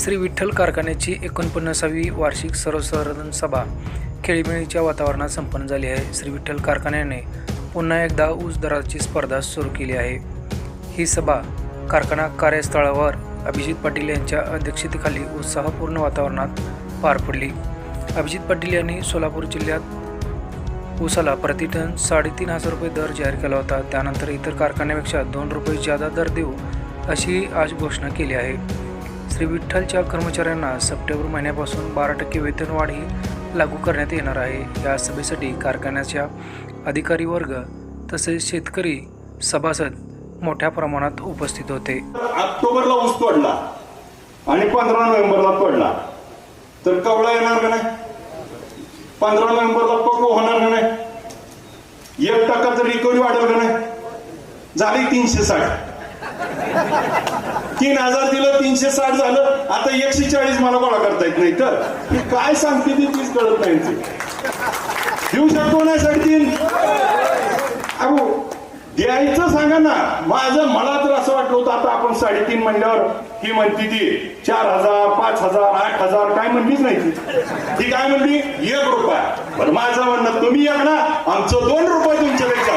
श्री विठ्ठल कारखान्याची एकोणपन्नासावी वार्षिक सर्वसाधारण सभा खेळीमेळीच्या वातावरणात संपन्न झाली आहे. श्री विठ्ठल कारखान्याने पुन्हा एकदा ऊस दराची स्पर्धा सुरू केली आहे. ही सभा कारखाना कार्यस्थळावर अभिजित पाटील यांच्या अध्यक्षतेखाली उत्साहपूर्ण वातावरणात पार पडली. अभिजित पाटील यांनी सोलापूर जिल्ह्यात ऊसाला प्रतिटन साडेतीन हजार रुपये दर जाहीर केला होता. त्यानंतर इतर कारखान्यापेक्षा दोन रुपये जादा दर देऊ अशी आज घोषणा केली आहे. श्री विठ्ठलच्या कर्मचाऱ्यांना सप्टेंबर महिन्यापासून बारा टक्के वेतनवाढही लागू करण्यात येणार आहे. या सभेसाठी कारखान्याच्या अधिकारी वर्ग तसेच शेतकरी सभासद मोठ्या प्रमाणात उपस्थित होते. ऑक्टोबरला ऊस पडला आणि पंधरा नोव्हेंबरला पडला. तर कवळा येणार का नाही? पंधरा नोव्हेंबरला पक्व होणार का नाही? एक टक्का रिकव्हरी वाढेल का नाही? झाली तीनशे साठ. तीन हजार दिलं तीनशे साठ झालं आता एकशे चाळीस मला गोळा करता येत नाही. तर ती काय सांगते ती तीच कळत नाही देऊ शकतो ना साडेतीन अहो द्यायचं सांगा ना. माझं मला तर असं वाटलं होतं आता आपण साडेतीन म्हणल्यावर ही म्हणती ती चार हजार पाच हजार आठ हजार काय म्हणलीच नाही ती. ती काय म्हणली? एक रुपया. बरं माझं म्हणणं तुम्ही एक ना आमचं दोन रुपये तुमच्यापेक्षा.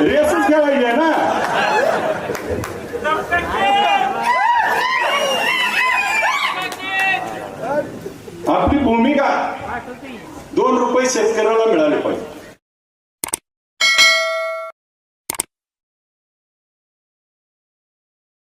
रेस खेळायची ना आपली भूमिका दोन रुपये शेतकऱ्याला मिळाले पाहिजे.